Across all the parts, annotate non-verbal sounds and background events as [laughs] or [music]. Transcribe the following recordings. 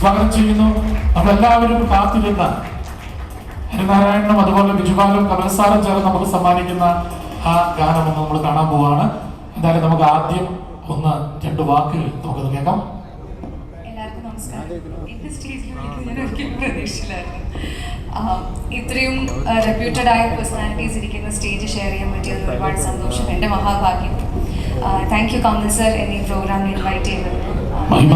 സ്വാഗതം ചെയ്യുന്നു. നമ്മളെല്ലാവരും കാത്തിരുന്ന ഹരിനാരായണനും അതുപോലെ ബിജുബാലും കമൽസാറും ചേർന്ന് നമുക്ക് സമ്മാനിക്കുന്ന ആ ഗാനം ഒന്ന് നമ്മൾ കാണാൻ പോവാണ്. എന്തായാലും നമുക്ക് ആദ്യം ഒന്ന് രണ്ട് വാക്കുകൾ നമുക്കത് കേൾക്കാം. എല്ലാവർക്കും നമസ്കാരം. എന്റെ ഇത്രയും റെപ്യൂട്ടഡ് ആയ പേഴ്സണാലിറ്റീസ് ഇരിക്കുന്ന സ്റ്റേജ് ഷെയർ ചെയ്യാൻ പറ്റിയത് ഒരുപാട് സന്തോഷം. എന്റെ മഹാഭാഗ്യം. താങ്ക് യു കമൽ സർ എന്നെ പ്രോഗ്രാമിൽ ഇൻവൈറ്റ് ചെയ്തത് മഹിമ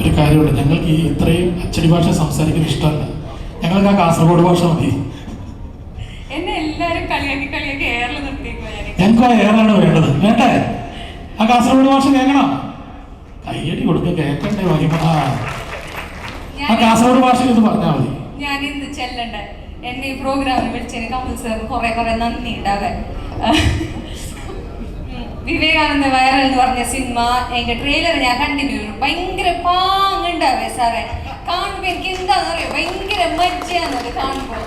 ഒരു കാര്യമുണ്ട്. ഞങ്ങൾക്ക് ഈ ഇത്രയും അച്ചടി ഭാഷ സംസാരിക്കുന്ന ഇഷ്ടമല്ല. ഞങ്ങൾക്ക് ആ കാസർഗോഡ് ഭാഷ മതി. എന്നെ എല്ലാവരും കളിയാക്കി കളിയാക്കി എയറിൽ നിർത്തിയേക്കുവാ ഞാൻ. ഞങ്ങൾക്ക് ആ എയറാണ് വേണ്ടത്. വേണ്ടേ? ആ കാസർഗോഡ് ഭാഷ കേൾക്കണം. കയ്യടി കൊടുക്കുക കേൾക്കണ്ടേ മഹിമ? ആ കാസർഗോഡ് ഭാഷയിൽ ഇത് പറഞ്ഞാൽ മതി. ഞാൻ ഇന്ന് ചെല്ലണ്ട. എന്നെ ഈ പ്രോഗ്രാമിൽ വിളിച്ചതിന് കമൽ സാർ കുറെ കുറെ നന്ദി ഉണ്ടാകാൻ. വിവേകാനന്ദ വൈറൽ എന്ന് പറഞ്ഞ സിനിമ എന്റെ ട്രെയിലർ ഞാൻ കണ്ടിന്യൂ ഭയങ്കര പാങ്ങുണ്ടാവേ സാറേ. കാണുമ്പോ എനിക്ക് എന്താണെന്ന് അറിയോ? ഭയങ്കര മജ്ജയാന്നത് കാണുമ്പോ.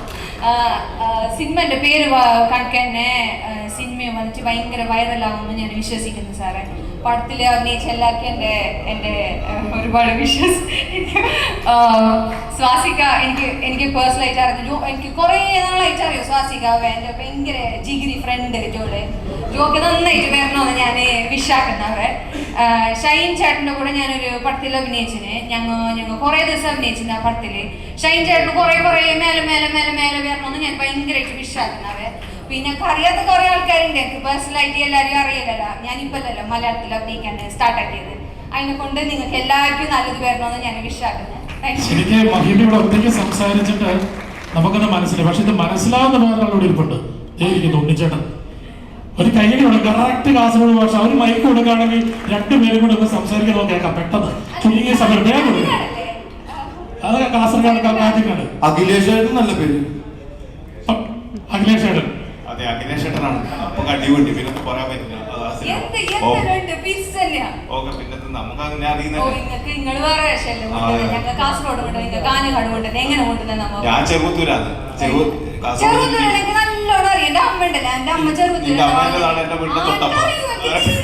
സിനിമന്റെ പേര് കണക്കന്നെ കണക്ക് സിനിമ വന്നിട്ട് ഭയങ്കര വൈറലാകുമെന്ന് ഞാൻ വിശ്വസിക്കുന്നു സാറേ. പടത്തിൽ അഭിനയിച്ച എല്ലാവർക്കും എന്റെ എന്റെ ഒരുപാട് വിഷസ് സ്വാസിക്ക സ്വാസിക എനിക്ക് എനിക്ക് പേഴ്സണലായിട്ട് അറിഞ്ഞു. എനിക്ക് കുറേ നാളായിട്ട് അറിയോ സ്വാസിക എന്റെ ഭയങ്കര ജിഗിരി ഫ്രണ്ട് ജോൾ ജോക്ക് നന്നായിട്ട് വരണമെന്ന് ഞാൻ വിഷാക്കുന്നവർ ഷൈൻ ചേട്ടന്റെ കൂടെ ഞാനൊരു പടത്തിൽ അഭിനയിച്ചിന്. ഞങ്ങൾ ഞങ്ങൾ കുറേ ദിവസം അഭിനയിച്ചിന് ആ പടത്തിൽ ഷൈൻ ചേട്ടൻ കുറേ കുറേ മേലെ മേലെ മേലെ മേലെ വരണമെന്ന് ഞാൻ ഭയങ്കരമായിട്ട് വിഷാക്കുന്നവർ പിന്നെ അറിയാത്ത കുറെ ആൾക്കാരുണ്ട്. എനിക്ക് പേഴ്സണലായിട്ട് എല്ലാവരും അറിയില്ലല്ലോ ഞാനിപ്പോഴല്ലോ മലയാളത്തിൽ അഭിനയിക്കാൻ സ്റ്റാർട്ട് ആക്കിയത്. അതിനെ കൊണ്ട് നിങ്ങൾക്ക് എല്ലാവർക്കും നല്ലത് വരണമെന്ന് ഞാൻ വിഷാക്കുന്നത് എനിക്ക് മഹിമ ഇവിടെ ഒറ്റയ്ക്ക് സംസാരിച്ചിട്ട് നമുക്കത് മനസ്സിലായി പക്ഷെ ഇത് മനസ്സിലാവുന്ന വേറൊരാളോട് ഇരിപ്പുണ്ട്. ദേ ഇരിക്കുന്നു ഉണ്ണിച്ചേട്ടൻ. ഒരു കയ്യടി കൊടുക്കും കറക്റ്റ് കാസർഗോഡ് ഭാഷ. അവർ മൈക്ക് കൊടുക്കുകയാണെങ്കിൽ രണ്ടുപേരും കൂടെ ഒന്ന് സംസാരിക്കാൻ കേൾക്കാം പെട്ടെന്ന്. ചുരുങ്ങിയ സമയം. വേഗം കൊടുക്കും. അതൊക്കെ കാസർഗോഡ് കാറ്റിക്കാണ് അഖിലേഷ് ഏട്ടൻ നല്ല പേര്. അഖിലേഷ് ചേട്ടൻ അതെ അഖിലേഷ് ഏട്ടനാണ് അപ്പൊ കടിയുണ്ട് പിന്നെ ഒന്നും പറയാൻ പറ്റില്ല. അതാ സിനിമ. എന്ത് ഓ, എന്ത് രണ്ട് പീസ് തന്നെയാ. ഓക്കെ പിന്നെ നമുക്ക് അങ്ങനെ ഓ അറിയുന്ന നിങ്ങൾക്ക് നിങ്ങൾ വേറെ ആ, അതെ. ഞങ്ങൾ കാസർഗോഡ് കൊണ്ടുവരുന്നത്. നിങ്ങൾക്ക് കാഞ്ഞങ്ങാട് കൊണ്ടുവരുന്നത്. എങ്ങനെ കൊണ്ടുവരുന്നത് നമ്മ ഞാൻ ചെറുപുത്തൂരാണ് ചെറു കാസർഗോഡ് ചെറുപുത്തൂർ എനിക്ക് നല്ലോണം അറിയാം. എന്റെ അമ്മ ഉണ്ടല്ലോ. അമ്മ ചെറുപുത്തൂർ നിന്റെ അമ്മേന്റെ നാട് തൊട്ടപ്പുറം.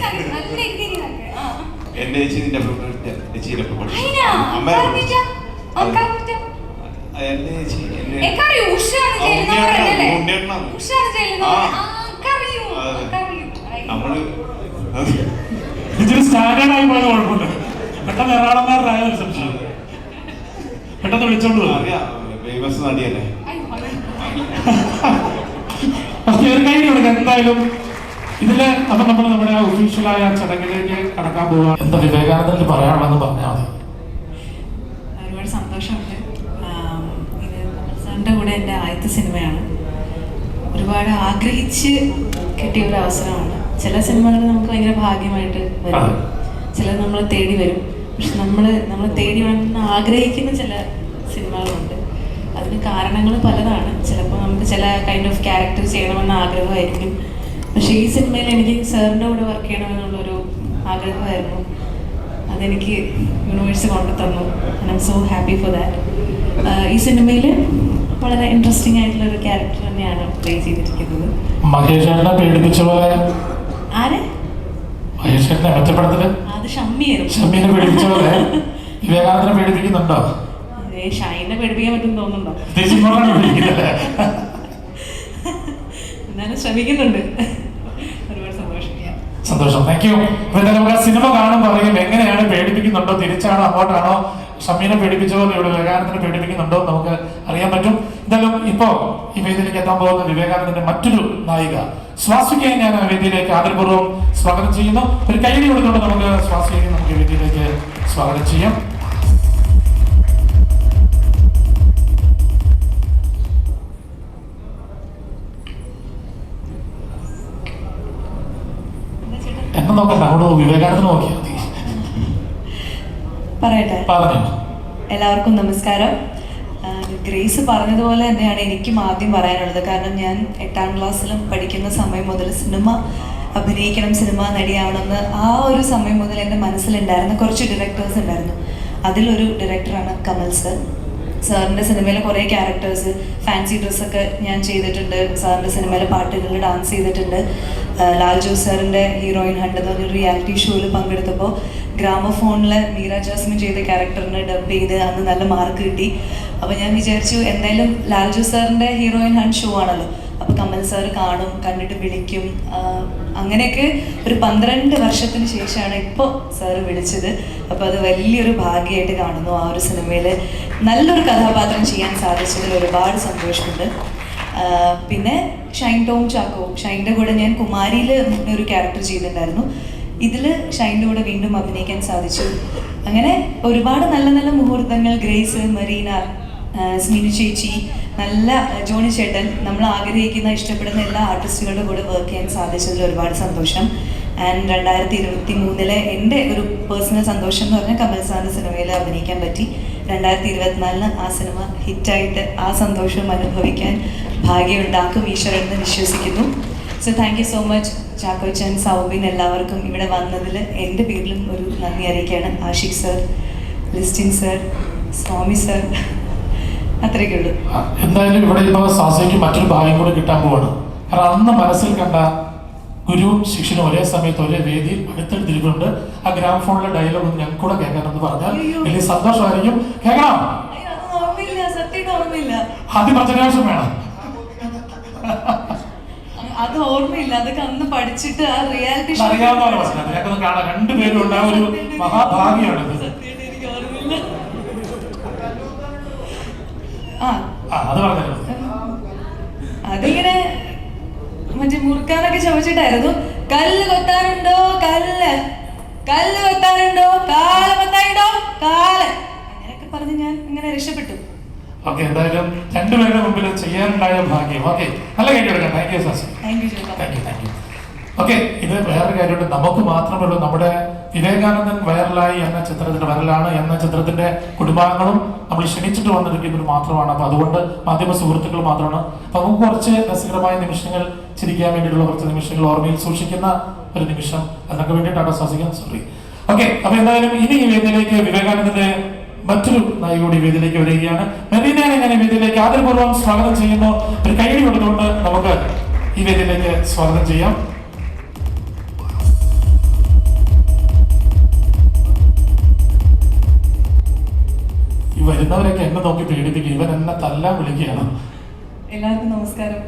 നല്ല രീതിയിൽ ആ. എന്റെ ചേച്ചി നിന്റെ ചേച്ചിയുടെ അതിനാ? അമ്മ? എന്റെ ചേച്ചി ഇച്ചിരി സ്റ്റാൻഡേർഡ് ആയി പോയത് കുഴപ്പമില്ല. പെട്ടെന്ന് എറണാകുളംകാരനായ ഒരു സംശയം. അറിയാം. നടിയല്ലേ. എന്തായാലും ഇതിൽ അപ്പൊ നമ്മൾ നമ്മുടെ ഒഫീഷ്യലായ ചടങ്ങിലേക്ക് കടക്കാൻ പോവുക എന്താ വിവേകാനന്ദന് പറയാനുള്ളതെന്ന് പറഞ്ഞാൽ മതി ഒരുപാട് സന്തോഷമുണ്ട് ആം, ഇത് സാറിന്റെ കൂടെ എന്റെ ആദ്യത്തെ സിനിമയാണ്. ഒരുപാട് ആഗ്രഹിച്ച് കിട്ടിയ ഒരു അവസരമാണ് ചില സിനിമകൾ നമുക്ക് ഭയങ്കര ഭാഗ്യമായിട്ട് വരും. ചില ചിലത് നമ്മൾ തേടി വരും. പക്ഷെ നമ്മൾ നമ്മൾ തേടി വേണമെന്ന് ആഗ്രഹിക്കുന്ന ചില സിനിമകളുണ്ട്. അതിന് കാരണങ്ങൾ പലതാണ്. ചിലപ്പോൾ നമുക്ക് ചില കൈൻഡ് ഓഫ് ക്യാരക്ടർ ചെയ്യണമെന്ന ആഗ്രഹമായിരിക്കും. പക്ഷേ ഈ സിനിമയിൽ എനിക്ക് സാറിന്റെ കൂടെ വർക്ക് ചെയ്യണമെന്നുള്ളൊരു ആഗ്രഹമായിരുന്നു. അതെനിക്ക് യൂണിവേഴ്സ് കൊണ്ടു തന്നു. I am so happy for that ഈ സിനിമയിൽ വളരെ ഇൻട്രസ്റ്റിംഗ് ആയിട്ടുള്ള ഒരു ക്യാരക്ടർ തന്നെയാണ് പ്ലേ ചെയ്തിരിക്കുന്നത്. മഹേഷ് ചേട്ടനെ പേടിപ്പിച്ച പോലെ. ആരെ? മഹേഷ് ചേട്ടനെ ഒറ്റപ്പെടുത്തൽ അത് ഷമ്മിയായിരുന്നു ഷമ്മീനെ പേടിപ്പിച്ച പോലെ. [laughs] വിവേകാനന്ദനെ പേടിപ്പിക്കുന്നുണ്ടോ? ഷൈനെ പേടിപ്പിക്കാൻ പറ്റും തോന്നുന്നുണ്ടോ? [laughs] എന്നാലും ശ്രമിക്കുന്നുണ്ട്. സന്തോഷം. താങ്ക് യു അപ്പൊ നമുക്ക് ആ സിനിമ കാണുമ്പോൾ അറിയാം എങ്ങനെയാണ് പേടിപ്പിക്കുന്നുണ്ടോ തിരിച്ചാണോ അങ്ങോട്ടാണോ ഷമീനെ പേടിപ്പിച്ച പോലെ ഇവിടെ വിവേകാനന്ദനെ പേടിപ്പിക്കുന്നുണ്ടോ നമുക്ക് അറിയാൻ പറ്റും. എന്തായാലും ഇപ്പോ ഈ വേദിയിലേക്ക് എത്താൻ പോകുന്ന വിവേകാനന്ദന്റെ മറ്റൊരു നായിക സ്വാസികയെ ഞാൻ ആ വേദിയിലേക്ക് ആദരപൂർവം സ്വാഗതം ചെയ്യുന്നു. ഒരു കൈയടി കൊടുത്തുകൊണ്ട് നമുക്ക് സ്വാസികയെ നമുക്ക് വേദിയിലേക്ക് സ്വാഗതം ചെയ്യാം. എന്നെ നോക്കണ്ട അവിടെ വിവേകാനന്ദ നോക്കിയാൽ മതി. പറയട്ടെ. പറഞ്ഞു. എല്ലാവർക്കും നമസ്കാരം. ഗ്രേസ് പറഞ്ഞതുപോലെ തന്നെയാണ് എനിക്കും ആദ്യം പറയാനുള്ളത്. കാരണം ഞാൻ എട്ടാം ക്ലാസ്സിലും പഠിക്കുന്ന സമയം മുതൽ സിനിമ അഭിനയിക്കണം സിനിമ നടിയാവണമെന്ന് ആ ഒരു സമയം മുതൽ എന്റെ മനസ്സിലുണ്ടായിരുന്ന കുറച്ച് ഡയറക്ടേഴ്സ് ഉണ്ടായിരുന്നു. അതിലൊരു ഡയറക്ടറാണ് കമൽ സർ സാറിന്റെ സിനിമയിലെ കുറേ ക്യാരക്ടേഴ്സ് ഫാൻസി ഡ്രസ്സൊക്കെ ഞാൻ ചെയ്തിട്ടുണ്ട്. സാറിന്റെ സിനിമയിലെ പാട്ടുകളിൽ ഡാൻസ് ചെയ്തിട്ടുണ്ട്. ലാൽജു സാറിന്റെ ഹീറോയിൻ ഹണ്ട് എന്ന് പറഞ്ഞൊരു റിയാലിറ്റി ഷോയിൽ പങ്കെടുത്തപ്പോൾ ഗ്രാമഫോണിലെ മീര ജാസ്മിൻ ചെയ്ത ക്യാരക്ടറിനെ ഡബ് ചെയ്ത് അന്ന് നല്ല മാർക്ക് കിട്ടി. അപ്പോൾ ഞാൻ വിചാരിച്ചു എന്തായാലും ലാൽ ജോസ് സാറിന്റെ ഹീറോയിൻ ഹണ്ട് ഷോ ആണല്ലോ. അപ്പോൾ കമൽ സാർ കാണും കണ്ടിട്ട് വിളിക്കും. അങ്ങനെയൊക്കെ ഒരു പന്ത്രണ്ട് വർഷത്തിന് ശേഷമാണ് ഇപ്പോൾ സാറ് വിളിച്ചത്. അപ്പോൾ അത് വലിയൊരു ഭാഗ്യമായിട്ട് കാണുന്നു ആ ഒരു സിനിമയിൽ നല്ലൊരു കഥാപാത്രം ചെയ്യാൻ സാധിച്ചതിൽ ഒരുപാട് സന്തോഷമുണ്ട്. പിന്നെ ഷൈൻ ടോം ചാക്കോ. ഷൈന്റെ കൂടെ ഞാൻ കുമാരിയിൽ ഒരു ക്യാരക്ടർ ചെയ്തിട്ടുണ്ടായിരുന്നു. ഇതിൽ ഷൈന്റെ കൂടെ വീണ്ടും അഭിനയിക്കാൻ സാധിച്ചു. അങ്ങനെ ഒരുപാട് നല്ല നല്ല മുഹൂർത്തങ്ങൾ ഗ്രേസ് മറീന സ്മിനി ചേച്ചി നല്ല ജോണി ചേട്ടൻ നമ്മൾ ആഗ്രഹിക്കുന്ന ഇഷ്ടപ്പെടുന്ന എല്ലാ ആർട്ടിസ്റ്റുകളുടെ കൂടെ വർക്ക് ചെയ്യാൻ സാധിച്ചതിൽ ഒരുപാട് സന്തോഷം. ആൻഡ് രണ്ടായിരത്തി ഇരുപത്തി മൂന്നിലെ എന്റെ ഒരു പേഴ്സണൽ സന്തോഷം എന്ന് പറഞ്ഞാൽ കമൽ സാറിന്റെ സിനിമയിൽ അഭിനയിക്കാൻ പറ്റി. രണ്ടായിരത്തി ഇരുപത്തിനാലിന് ആ സിനിമ ഹിറ്റായിട്ട് ആ സന്തോഷം അനുഭവിക്കാൻ ഭാഗ്യമുണ്ടാക്കും ഈശ്വരൻ എന്ന് വിശ്വസിക്കുന്നു. So thank you so much Chackochan Soubin എല്ലാവർക്കും ഇവിടെ വന്നതിൽ എന്റെ പേരിലും ഒരു നന്ദി അറിയിക്കുകയാണ്. Aashiq sir Listin sir Swami sir അത്രയൊക്കെ ഉള്ളൂ. എന്തായാലും ഇവിടെ ഇപ്പോൾ സാസയ്ക്ക് മറ്റൊരു ഭാഗ്യം കൂടെ കിട്ടാൻ പോവാണ്. കാരണം അന്ന് മനസ്സിൽ കണ്ട ഗുരു ശിക്ഷന് ഒരേ സമയത്ത് ഒരേ വേദിയിൽ അടുത്തെടുത്തിരിക്കുന്നുണ്ട് ആ ഗ്രാമഫോണിലെ ഡയലോഗ് ഒന്ന് ഞങ്ങൾക്ക് കൂടെ കേൾക്കാനെന്ന് പറഞ്ഞാൽ. വലിയ സന്തോഷമായിരിക്കും. കേൾക്കണം. അത് പ്രചനാശം സത്യമായിട്ട് വേണം. അത് ഓർമ്മയില്ല. അതൊക്കെ അന്ന് പഠിച്ചിട്ട് ആ റിയാലിറ്റി അറിയാവുന്ന കാണാം രണ്ടുപേരും ഉണ്ടായ ഒരു മഹാഭാഗ്യമാണിത്. എനിക്ക് ഓർമ്മയില്ല. അത് അതിങ്ങനെ മറ്റേ മുറുക്കാനൊക്കെ ചോദിച്ചിട്ടായിരുന്നു കല്ല് കൊത്താനുണ്ടോ? കല്ല്. കല്ല് കൊത്താനുണ്ടോ? കാൽ കൊത്താനുണ്ടോ? കാൽ അങ്ങനെയൊക്കെ പറഞ്ഞ് ഞാൻ ഇങ്ങനെ രക്ഷപ്പെട്ടു. ഓക്കെ എന്തായാലും രണ്ടുപേരുടെ മുമ്പിൽ ചെയ്യാനുണ്ടായ ഭാഗ്യം. ഓക്കെ നല്ല കേട്ടെടുക്കാം thank you സാസി thank you thank you thank you okay ഇത് വേറൊരു കാര്യമുണ്ട്. നമുക്ക് മാത്രമല്ല നമ്മുടെ വിവേകാനന്ദൻ വൈറലായി എന്ന ചിത്രത്തിന്റെ വരലാണ്. എന്ന ചിത്രത്തിന്റെ കുടുംബാംഗങ്ങളും നമ്മൾ ക്ഷണിച്ചിട്ട് വന്നിരിക്കുന്നത് മാത്രമാണ്. അപ്പൊ അതുകൊണ്ട് മാധ്യമ സുഹൃത്തുക്കൾ മാത്രമാണ്. അപ്പൊ നമുക്ക് കുറച്ച് രസകരമായ നിമിഷങ്ങൾ ചിരിക്കാൻ വേണ്ടിയിട്ടുള്ള കുറച്ച് നിമിഷങ്ങൾ ഓർമ്മയിൽ സൂക്ഷിക്കുന്ന ഒരു നിമിഷം. അതിനൊക്കെ വേണ്ടിയിട്ടാണ് ശ്വസിക്കാൻ സോറി ഓക്കെ അപ്പൊ എന്തായാലും ഇനി ഈ വേദിയിലേക്ക് വിവേകാനന്ദന്റെ മറ്റൊരു നായിക കൂടി വേദിയിലേക്ക് വരികയാണ്. മെറീനയെ ഞാൻ വേദിയിലേക്ക് ആദരപൂർവം സ്വാഗതം ചെയ്യുന്നു. ഒരു കൈയടി കൊടുത്തുകൊണ്ട് നമുക്ക് ഈ വേദിയിലേക്ക് സ്വാഗതം ചെയ്യാം. വരുന്നവരൊക്കെ എന്നെ നോക്കി പേടിപ്പിക്കും ഇവൻ എന്നെ തല്ലാൻ വിളിക്കുകയാണ്. എല്ലാവർക്കും നമസ്കാരം.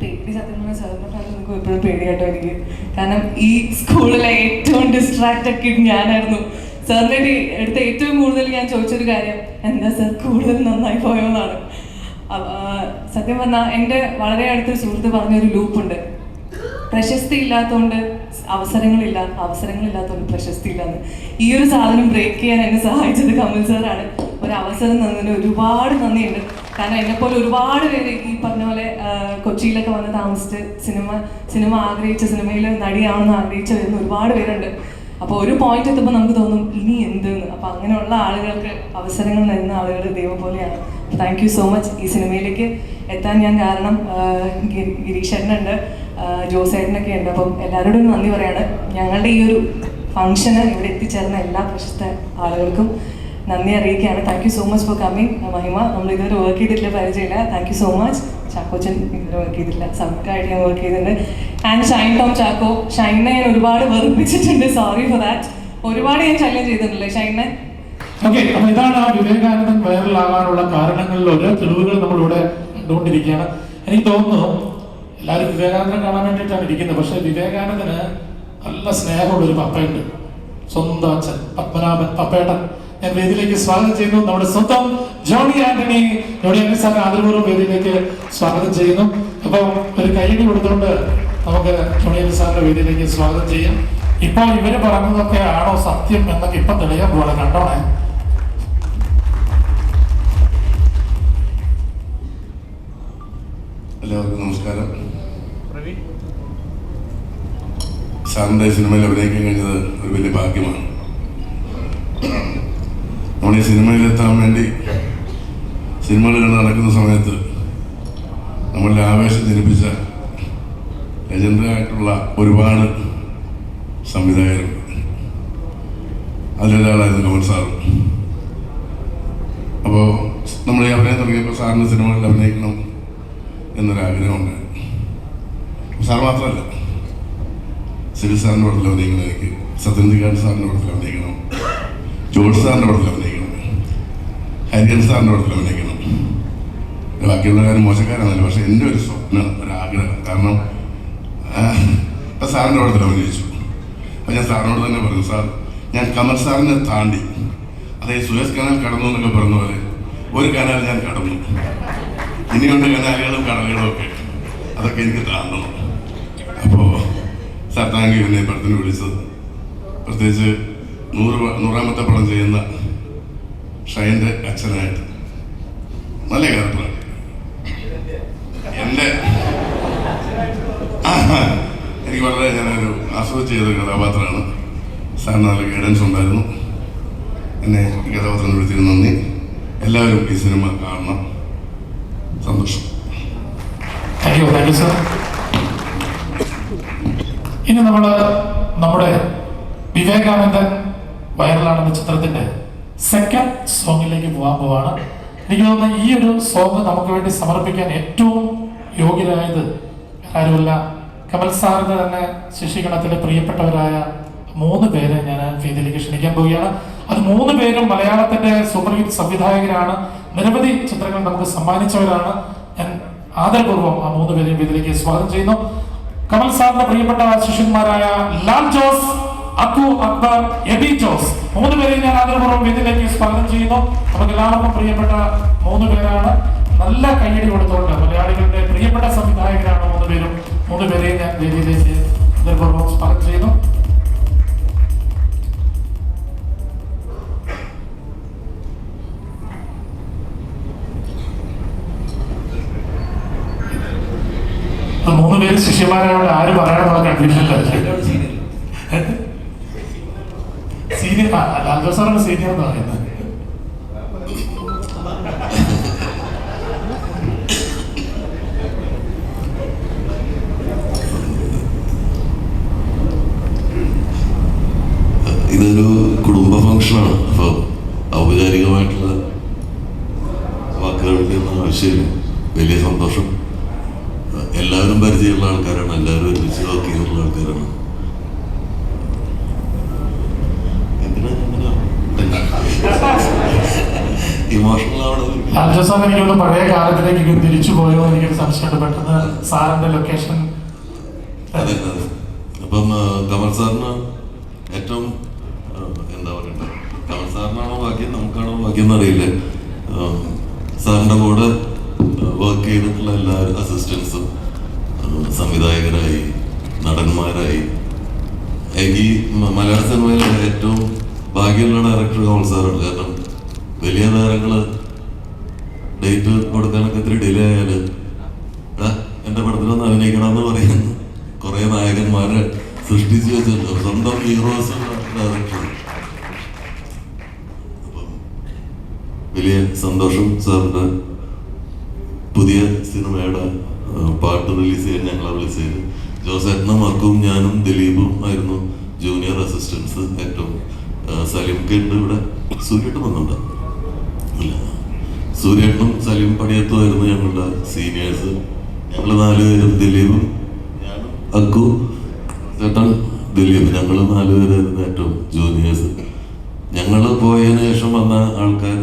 പേടി സത്യം പറഞ്ഞാൽ പറഞ്ഞാൽ നമുക്ക് എപ്പോഴും പേടി എനിക്ക്. കാരണം ഈ സ്കൂളിലെ ഏറ്റവും ഡിസ്ട്രാക്ട് ഒക്കെ ഞാനായിരുന്നു. സാറിന്റെ അടുത്ത് ഏറ്റവും കൂടുതൽ ഞാൻ ചോദിച്ചൊരു കാര്യം എന്താ സാർ കൂടുതൽ നന്നായി പോയോന്നാണ് സത്യം പറഞ്ഞാൽ എന്റെ വളരെ അടുത്ത സുഹൃത്ത് പറഞ്ഞൊരു ലൂപ്പുണ്ട് പ്രശസ്തി ഇല്ലാത്തതുകൊണ്ട് അവസരങ്ങളില്ല അവസരങ്ങളില്ലാത്തതുകൊണ്ട് പ്രശസ്തി ഇല്ലാന്ന്. ഈ ഒരു സാധനം ബ്രേക്ക് ചെയ്യാൻ എന്നെ സഹായിച്ചത് കമൽ സാറാണ് ഒരു അവസരം തന്നതിന് ഒരുപാട് നന്ദിയുണ്ട്. കാരണം എന്നെപ്പോലെ ഒരുപാട് പേര് ഈ പറഞ്ഞ പോലെ കൊച്ചിയിലൊക്കെ വന്ന് താമസിച്ച് സിനിമ സിനിമ ആഗ്രഹിച്ച സിനിമയിൽ നടിയാണെന്ന് ആഗ്രഹിച്ച് വരുന്ന ഒരുപാട് പേരുണ്ട്. അപ്പോൾ ഒരു പോയിന്റ് എത്തുമ്പോൾ നമുക്ക് തോന്നും ഇനി എന്തെന്ന്? അപ്പോൾ അങ്ങനെയുള്ള ആളുകൾക്ക് അവസരങ്ങൾ നൽകുന്ന ആളുകൾ ദൈവം പോലെയാണ്. താങ്ക് യു സോ മച്ച് ഈ സിനിമയിലേക്ക് എത്താൻ ഞാൻ കാരണം ഗിരീഷേട്ടനുണ്ട് ജോസേട്ടനൊക്കെ ഉണ്ട്. അപ്പം എല്ലാവരോടും നന്ദി പറയാണ്. ഞങ്ങളുടെ ഈ ഒരു ഫംഗ്ഷന് ഇവിടെ എത്തിച്ചേർന്ന എല്ലാ പ്രശസ്ത ആളുകൾക്കും നന്ദി അറിയിക്കുകയാണ്. Thank you so much for coming Mahima. നമ്മൾ ഇതുവരെ വർക്ക് ചെയ്തിട്ടില്ല പരിചയമില്ല. Thank you so much Chackochan ഇതുവരെ വർക്ക് ചെയ്തിട്ടില്ല. സമക്കായിട്ട് ഞാൻ വർക്ക് ചെയ്തിട്ടുണ്ട്. ആൻഡ് ഷൈൻ ടോം ചാക്കോ ഷൈനെ ഞാൻ ഒരുപാട് വെറുപ്പിച്ചിട്ടുണ്ട്. സോറി ഫോർ ദാറ്റ് ഒരുപാട് ഞാൻ ചലഞ്ച് ചെയ്തിട്ടുണ്ടല്ലേ ഷൈനെ ഓക്കെ അപ്പൊ ഇതാണ് ആ വിവേകാനന്ദൻ വൈറലാകാനുള്ള കാരണങ്ങളിൽ ഒരു തെളിവുകൾ നമ്മളിവിടെ കണ്ടുകൊണ്ടിരിക്കുകയാണ് എനിക്ക് തോന്നുന്നു എല്ലാവരും വിവേകാനന്ദനെ കാണാൻ വേണ്ടിയിട്ടാണ് ഇരിക്കുന്നത്. പക്ഷെ വിവേകാനന്ദന് നല്ല സ്നേഹമുള്ള ഒരു പപ്പയുണ്ട്. സ്വന്തം അച്ഛൻ പത്മനാഭൻ പപ്പേട്ടൻ. ഞാൻ വേദിയിലേക്ക് സ്വാഗതം ചെയ്യുന്നു. നമ്മുടെ സ്വന്തം ജോണി ആന്റണി ജോണി ആന്റണി സാറിന് ആദരപൂർവം വേദിയിലേക്ക് സ്വാഗതം ചെയ്യുന്നു. അപ്പൊ ഒരു കൈയടി കൊടുത്തുകൊണ്ട് നമുക്ക് ജോണി ആന്റണി സാറിന്റെ വേദിയിലേക്ക് സ്വാഗതം ചെയ്യാം. ഇപ്പൊ ഇവർ പറഞ്ഞതൊക്കെ ആണോ സത്യം എന്നൊക്കെ ഇപ്പൊ തെളിയാൻ പോലെ കണ്ടോണേ? എല്ലാവർക്കും നമസ്കാരം. സാറിന്റെ സിനിമയിൽ അഭിനയിക്കാൻ കഴിഞ്ഞത് ഒരു വലിയ ഭാഗ്യമാണ്. ഈ സിനിമയിലെത്താൻ വേണ്ടി സിനിമകൾ കണ്ട് നടക്കുന്ന സമയത്ത് നമ്മളിൽ ആവേശം ജനിപ്പിച്ച ലെജൻഡറായിട്ടുള്ള ഒരുപാട് സംവിധായകരും അതിലൊരാളായിരുന്നു കമൽ സാറും. അപ്പോൾ നമ്മൾ ഈ അഭിനയം തുടങ്ങിയപ്പോൾ സാറിന്റെ സിനിമകളിൽ അഭിനയിക്കണം എന്നൊരാഗ്രഹമുണ്ട്. സാർ മാത്രമല്ല സിവിൽ സാറിന്റെ പടത്തിൽ അഭിനയിക്കണം എനിക്ക് സത്യന്തികാട് സാറിന്റെ പടത്തിൽ അഭിനയിക്കണം ജോർജ് സാറിന്റെ പടത്തിൽ അഭിനയിക്കണം. ഹരിഹരൻ സാറിന്റെ പടത്തിൽ അഭിനയിക്കണം കാര്യം മോശക്കാരാണല്ലോ പക്ഷെ എന്റെ ഒരു സ്വപ്നം ഒരാഗ്രഹം കാരണം ഇപ്പം സാറിന്റെ അടുത്ത് അഭിനയിച്ചു അപ്പം ഞാൻ സാറിനോട് തന്നെ പറഞ്ഞു സാർ ഞാൻ കമൽ സാറിനെ താണ്ടി അതായത് സുരേഷ് കനാൽ കടന്നു എന്നൊക്കെ പറഞ്ഞ പോലെ ഒരു കനാൽ ഞാൻ കടന്നു. ഇനിയുണ്ട് കനാലുകളും കടലുകളും ഒക്കെ. അതൊക്കെ എനിക്ക് താണ്ടണം. അപ്പോൾ സാർ താങ്ക് യു എന്നെ പടത്തിന് വിളിച്ചത്. പ്രത്യേകിച്ച് നൂറ് നൂറാമത്തെ പടം ചെയ്യുന്ന ഷൈന്റെ അച്ഛനായിട്ട് നല്ല ക്യാരക്ടറാണ് എന്റെ എനിക്ക് വളരെ ഞാനൊരു ആസ്വദിച്ച് ചെയ്ത കഥാപാത്രമാണ്. സാറിന് നല്ല ഗൈഡൻസ് ഉണ്ടായിരുന്നു. എന്നെ ഈ കഥാപാത്രം വിളിച്ചതിന് നന്ദി. എല്ലാവരും ഈ സിനിമ കാണണം. സന്തോഷം. ഇനി നമ്മൾ നമ്മുടെ വിവേകാനന്ദൻ വൈറലാണെന്ന ചിത്രത്തിന്റെ സെക്കൻഡ് സോങ്ങിലേക്ക് പോകാൻ പോവാണ്. എനിക്ക് തോന്നുന്നു ഈ ഒരു സോങ് നമുക്ക് വേണ്ടി സമർപ്പിക്കാൻ ഏറ്റവും യോഗ്യരായത് ആരുമല്ല കമൽ സാറിന്റെ തന്നെ ശിശുഗണത്തിലെ പ്രിയപ്പെട്ടവരായ മൂന്ന് പേരെ ഞാൻ വേദിയിലേക്ക് ക്ഷണിക്കാൻ പോവുകയാണ്. അത് മൂന്ന് പേരും മലയാളത്തിന്റെ സൂപ്പർ സംവിധായകരാണ്. നിരവധി ചിത്രങ്ങൾ നമുക്ക് സമ്മാനിച്ചവരാണ്. ഞാൻ ആദരപൂർവം ആ മൂന്ന് പേരെയും വേദിയിലേക്ക് സ്വാഗതം ചെയ്യുന്നു. കമൽ സാറിന്റെ പ്രിയപ്പെട്ട ശിഷ്യന്മാരായ ലാൽ അക്കു അക്ബർ എബി ജോസ്. മൂന്ന് പേരെയും ഞാൻ ആദരപൂർവം വേദിയിലേക്ക് സ്വാഗതം ചെയ്യുന്നു. നമുക്ക് എല്ലാവർക്കും പ്രിയപ്പെട്ട മൂന്ന് പേരാണ്. നല്ല കയ്യടി കൊടുത്തുകൊണ്ട് മലയാളികളുടെ പ്രിയപ്പെട്ട സംവിധായകരാണ് മൂന്ന് പേരും. മൂന്ന് പേരെയും ഞാൻ വേദിയിലേക്ക് ആദരപൂർവം സ്വാഗതം ചെയ്യുന്നു. മൂന്ന് പേര് ശിഷ്യന്മാരായോണ്ട് ആര് പറയാനുള്ള കൺഫ്യൂഷൻ സീനിയർ ലാൽ ജോസ് സാറാണ് സീനിയർ എന്ന് പറയുന്നത്. ഇതൊരു കുടുംബ ഫംഗ്ഷനാണ്. അപ്പോൾ ഔപചാരികമായിട്ടുള്ള വാക്കുകൾക്ക് ഒന്നും ആവശ്യമില്ല. വലിയ സന്തോഷം. എല്ലാവരും പരിചയമുള്ള ആൾക്കാരാണ്. എല്ലാവരും ഒരുമിച്ച് വർക്ക് ആൾക്കാരാണ്. ഇമോഷണൽ ആവണത് ലാൽ ജോസ് എനിക്ക് തോന്നുന്നു പഴയ കാലത്തിലേക്ക് തിരിച്ചു പോയോ എനിക്കൊരു സംശയമുണ്ട്. പെട്ടെന്ന് സാറിന്റെ ലൊക്കേഷൻ അതെ അതെ. അപ്പം കമൽ സാറിന് ഏറ്റവും എന്താ പറയണ്ടത് കമൽ സാറിനാണോ ഭാഗ്യം നമുക്കാണോ ഭാഗ്യം എന്നറിയില്ല. സാറിന്റെ കൂടെ വർക്ക് ചെയ്തിട്ടുള്ള എല്ലാ അസിസ്റ്റൻസും സംവിധായകരായി നടന്മാരായി. എനിക്ക് മലയാള സിനിമയിലെ ഏറ്റവും ഭാഗ്യമുള്ള ഡയറക്ടർ കമൽ സാറാണ് കാരണം വലിയ താരങ്ങൾ ഡേറ്റ് കൊടുക്കാനൊക്കെ ഇത്തിരി ഡിലേ ആയാൽ "എടാ, എന്റെ പടത്തിലൊന്ന് അഭിനയിക്കണമെന്ന് പറയുന്നു. കുറെ നായകന്മാരെ സൃഷ്ടിച്ചു വെച്ചിട്ടുണ്ട്. സ്വന്തം ഹീറോസ് വലിയ സന്തോഷം സാറിന്റെ പുതിയ സിനിമയുടെ പാട്ട് റിലീസ് ചെയ്യാൻ ഞങ്ങളെ വിളിച്ചത്. ജോസേട്ടനും മക്കും ഞാനും ദിലീപും ആയിരുന്നു ജൂനിയർ അസിസ്റ്റൻസ് ഏറ്റവും സലീം കെണ്ട് ഇവിടെ സൂര്യേട്ടൻ വന്നുണ്ട് ഇല്ല സൂര്യേട്ടനും സലീം പണിയത്തുമായിരുന്നു ഞങ്ങളുടെ സീനിയേഴ്സ് ഞങ്ങൾ നാലുപേരും ദിലീപും ഞാനും അക്കു ചേട്ടൻ ദിലീപ്. ഞങ്ങൾ നാലുപേരായിരുന്നു ഏറ്റവും ജൂനിയേഴ്സ് ഞങ്ങൾ പോയതിനു ശേഷം വന്ന ആൾക്കാർ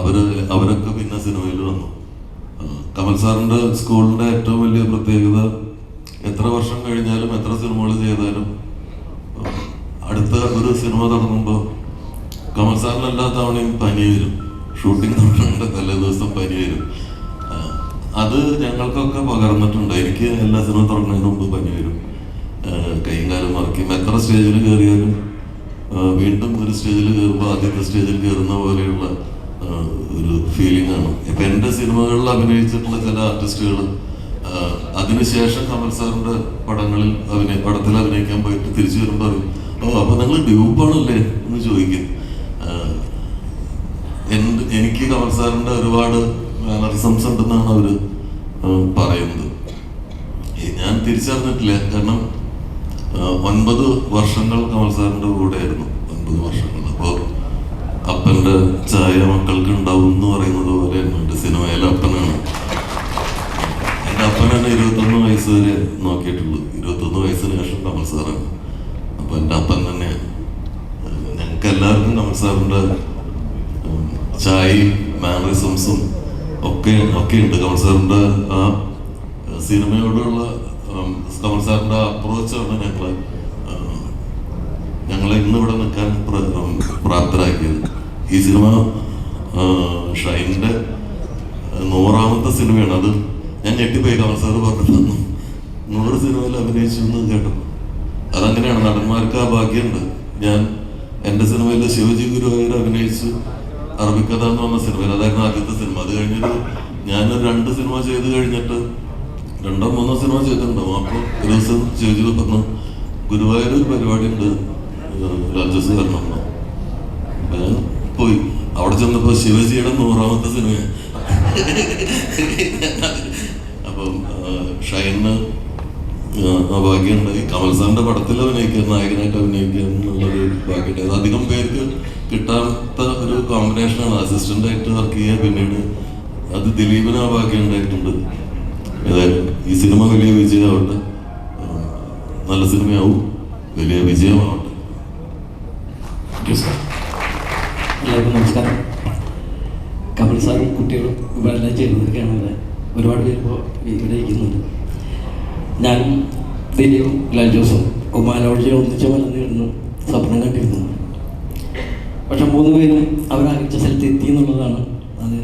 അവർ അവരൊക്കെ പിന്നെ സിനിമയിൽ വന്നു. കമൽ സാറിന്റെ സ്കൂളിന്റെ ഏറ്റവും വലിയ പ്രത്യേകത എത്ര വർഷം കഴിഞ്ഞാലും എത്ര സിനിമകൾ ചെയ്താലും ആ, അടുത്ത ഒരു സിനിമ തുടങ്ങുമ്പോൾ കമൽ സാറിന് എല്ലാ തവണയും പനി വരും. ഷൂട്ടിംഗ് തുടങ്ങേണ്ട തലേ ദിവസം പനി വരും. അത് ഞങ്ങൾക്കൊക്കെ പകർന്നിട്ടുണ്ട്. എനിക്ക് എല്ലാ സിനിമ തുടങ്ങുന്നതിന് മുമ്പ് പനി വരും. കൈയും കാലും മറക്കും. എത്ര സ്റ്റേജിൽ കയറിയാലും വീണ്ടും ഒരു സ്റ്റേജിൽ കയറുമ്പോൾ ആദ്യത്തെ സ്റ്റേജിൽ കയറുന്ന പോലെയുള്ള ഒരു ഫീലിംഗ് ആണ്. ഇപ്പൊ എന്റെ സിനിമകളിൽ അഭിനയിച്ചിട്ടുള്ള ചില ആർട്ടിസ്റ്റുകൾ അതിനുശേഷം കമൽ സാറിന്റെ പടങ്ങളിൽ അഭിനയ പടത്തിൽ അഭിനയിക്കാൻ പോയിട്ട് തിരിച്ചു വരുമ്പോൾ പറയും ഓ നിങ്ങൾ ഡ്യൂപ്പാണല്ലേ എന്ന് ചോദിക്കും ആ, കമൽ സാറിന്റെ ഒരുപാട് മാനറിസംസ് ഉണ്ടെന്നാണ് അവർ പറയുന്നത്. ഞാൻ തിരിച്ചറിഞ്ഞിട്ടില്ല. കാരണം ഒൻപത് വർഷങ്ങൾ കമൽ സാറിന്റെ കൂടെ ആയിരുന്നു ഒൻപത് വർഷങ്ങൾ. അപ്പോൾ അപ്പന്റെ ചായ മക്കൾക്ക് ഉണ്ടാവും എന്ന് പറയുന്നത് പോലെ എന്റെ സിനിമയിലെ അപ്പനാണ്. എന്റെ അപ്പൻ എന്നെ ഇരുപത്തൊന്ന് വയസ്സ് വരെ നോക്കിയിട്ടുള്ളൂ ഇരുപത്തൊന്ന് വയസ്സിന് ശേഷം കമൽ സാറാണ്. അപ്പോൾ എന്റെ അപ്പൻ തന്നെ ഞങ്ങൾക്ക് എല്ലാവർക്കും കമൽ സാറിന്റെ ഉം, ചായയും മാനറിസംസും ഒക്കെ ഒക്കെ ഉണ്ട്. കമൽ സാറിന്റെ ആ സിനിമയോടുള്ള കമൽ സാറിന്റെ അപ്രോച്ചാണ് ഞങ്ങൾ ഞങ്ങളെ ഇന്ന് ഇവിടെ നിൽക്കാൻ പ്രാപ്തരാക്കിയത്. ഈ സിനിമ ഷൈന്റെ നൂറാമത്തെ സിനിമയാണ്. അത് ഞാൻ ഞെട്ടിപ്പോയി. കമൽ സാറ് പറഞ്ഞു തന്നു നൂറ് സിനിമയിൽ അഭിനയിച്ചു എന്ന് കേട്ടു. അതങ്ങനെയാണ്. നടന്മാർക്ക് ആ ഭാഗ്യമുണ്ട്. ഞാൻ എന്റെ സിനിമയിൽ ശിവജി ഗുരുവായൂർ അഭിനയിച്ചു. അറബിക്കഥ എന്ന് പറഞ്ഞ സിനിമയിൽ അതായിരുന്നു ആദ്യത്തെ സിനിമ. അത് കഴിഞ്ഞിട്ട് ഞാൻ രണ്ട് സിനിമ ചെയ്ത് കഴിഞ്ഞിട്ട് രണ്ടോ മൂന്നോ സിനിമ ചെയ്തിട്ടുണ്ടാവും. അപ്പോൾ ഒരു ദിവസം ശിവജി പറഞ്ഞു ഗുരുവായൂർ ഒരു പരിപാടി ഉണ്ട് രാജസ് വരണം എന്ന്." അപ്പൊ ഞാൻ പോയി. അവിടെ ചെന്നപ്പോ ശിവജിയുടെ നൂറാമത്തെ സിനിമ. അപ്പം ഷൈന് ഭാഗ്യമുണ്ടായി. കമൽ സാറിന്റെ പടത്തിൽ അഭിനയിക്കാൻ നായകനായിട്ട് അഭിനയിക്കാൻ എന്നുള്ളൊരു ഭാഗ്യമുണ്ടായി. അത് അധികം പേർക്ക് കിട്ടാത്ത ഒരു കോമ്പിനേഷനാണ് അസിസ്റ്റന്റ് ആയിട്ട് വർക്ക് ചെയ്യുക പിന്നീട് അത് ദിലീപിന് ആ ഭാഗ്യം ഉണ്ടായിട്ടുണ്ട് ഏതായാലും ഈ സിനിമ വലിയ വിജയമാവട്ടെ. നല്ല സിനിമയാവും. വലിയ വിജയമാവട്ടെ. എല്ലാവർക്കും നമസ്കാരം. കപിൽ സാറും കുട്ടികളും ഇവിടെ എല്ലാം ചെയ്യുന്നതൊക്കെയാണ് ഇവിടെ. ഒരുപാട് പേര് ഇപ്പോൾ ഇവിടെ ഇരിക്കുന്നുണ്ട്. ഞാനും ദിലീപും ലാൽ ജോസും ഉമാലോഡ്ജി ഒന്നിച്ച് വളർന്നിരുന്നു സ്വപ്നം കണ്ടിരുന്നു. പക്ഷെ മൂന്ന് പേരും അവരാഗ്രഹിച്ച സ്ഥലത്ത് എത്തി എന്നുള്ളതാണ്. അത്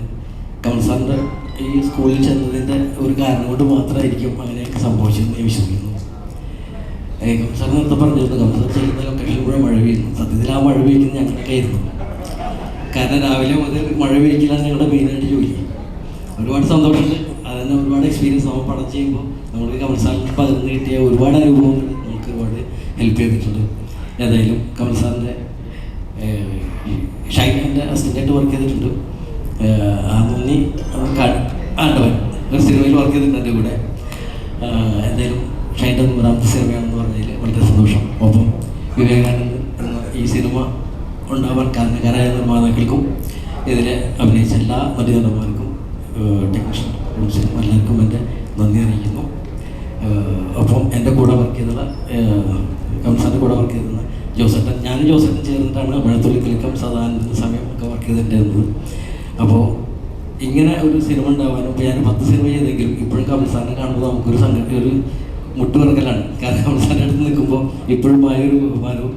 കമൽ സാറിന്റെ ഈ സ്കൂളിൽ ചെന്നതിന്റെ ഒരു കാരണം കൊണ്ട് മാത്രമായിരിക്കും അങ്ങനെയൊക്കെ സംഭവിച്ചതെന്ന് ഞാൻ വിശ്വസിക്കുന്നു. കമൽ സാർ നേരത്തെ പറഞ്ഞിരുന്നു കമൽ സാർ ചെയ്യുന്ന ലൊക്കേഷനിൽ കൂടെ മഴ പെയ്യുന്നു. സത്യത്തിൽ ആ മഴ പെയ്യുന്നത് ഞങ്ങളൊക്കെ ആയിരുന്നു. കാരണം രാവിലെ മുതൽ മഴ പെയ്യിക്കലാണ് ഞങ്ങളുടെ മെയിനായിട്ട് ജോലി. ഒരുപാട് സന്തോഷമുണ്ട്. അതിന് ഒരുപാട് എക്സ്പീരിയൻസ് നമ്മൾ പടം ചെയ്യുമ്പോൾ. നമുക്ക് കമൽ സാറിന് പകർന്ന് കിട്ടിയ ഒരുപാട് അനുഭവങ്ങൾ നമുക്ക് ഒരുപാട് ഹെൽപ്പ് ചെയ്തിട്ടുണ്ട്. ഏതായാലും കമൽ സാറിന്റെ ഷൈനിന്റെ അസിസ്റ്റന്റായിട്ട് വർക്ക് ചെയ്തിട്ടുണ്ട്. ഏഹ് ആ ആണ്ടവൻ ഒരു സിനിമയിൽ വർക്ക് ചെയ്തിട്ടുണ്ട് എന്റെ കൂടെ. എന്തായാലും ഷൈന്റെ നൂറാമത്തെ സിനിമയാണെന്ന് പറഞ്ഞതിൽ വളരെ സന്തോഷം. ഒപ്പം വിവേകാനന്ദ് എന്ന ഈ സിനിമ ഉണ്ടാവാൻ കാരണക്കാരായ നിർമ്മാതാക്കൾക്കും ഇതിലെ അഭിനയിച്ച എല്ലാ നടന്മാർക്കും ടെക്നീഷ്യൻ എല്ലാവർക്കും എന്റെ നന്ദി അറിയിക്കുന്നു. ഒപ്പം എന്റെ കൂടെ വർക്ക് ചെയ്തുള്ള കംസാന്റെ കൂടെ വർക്ക് ചെയ്തിരുന്ന ജോസേട്ടൻ ഞാൻ ജോസേട്ടൻ ചേർന്നിട്ടാണ് മഴത്തുള്ളി കിളിക്കം സദാനന്ദ സമയം ഒക്കെ വർക്ക് ചെയ്തിട്ടുണ്ടായിരുന്നത്. അപ്പോൾ ഇങ്ങനെ ഒരു സിനിമ ഉണ്ടാവാനും ഇപ്പോൾ ഞാൻ പത്ത് സിനിമ ചെയ്തെങ്കിലും ഇപ്പോഴും കമൽസാറിനെ കാണുമ്പോൾ നമുക്കൊരു സംഘടന ഒരു മുട്ടുപിറക്കലാണ് കാരണം കമൽസാറിന്റെ അടുത്ത് നിൽക്കുമ്പോൾ ഇപ്പോഴും ആ ഒരു ബഹുമാനവും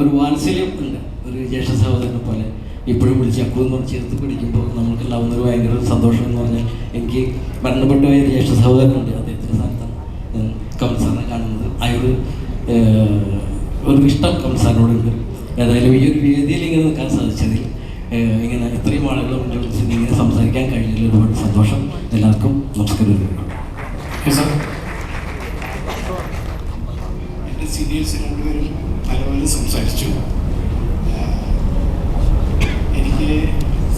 ഒരു വാത്സല്യം ഉണ്ട്. ഒരു ജ്യേഷ്ഠ സഹോദരനെ പോലെ ഇപ്പോഴും വിളിച്ച് അക്കു എന്ന് പറഞ്ഞ് ചേർത്ത് പിടിക്കുമ്പോൾ നമുക്ക് ഒരു ഭയങ്കര സന്തോഷം എന്ന് പറഞ്ഞാൽ എനിക്ക് മരണപ്പെട്ട ഒരു ജ്യേഷ്ഠ സഹോദരനുണ്ട് അദ്ദേഹത്തിന്റെ സ്ഥാനത്താണ് കമൽസാറിനെ കാണുന്നത്. ആ ഒരു ഒരു ഇഷ്ടം കമൽസാറിനോടുണ്ട് ഏതായാലും ഈ ഒരു വേദിയിൽ ഇങ്ങനെ നിൽക്കാൻ സാധിച്ചതിൽ ഇങ്ങനെ ഇത്രയും ആളുകൾ മുന്നിൽ വിളിച്ച് ഇങ്ങനെ സംസാരിക്കാൻ കഴിഞ്ഞതിൽ ഒരുപാട് സന്തോഷം. എല്ലാവർക്കും നമസ്കാരം എന്റെ സീനിയേഴ്സ് രണ്ടുപേരും പലപോലെ സംസാരിച്ചു. എനിക്ക്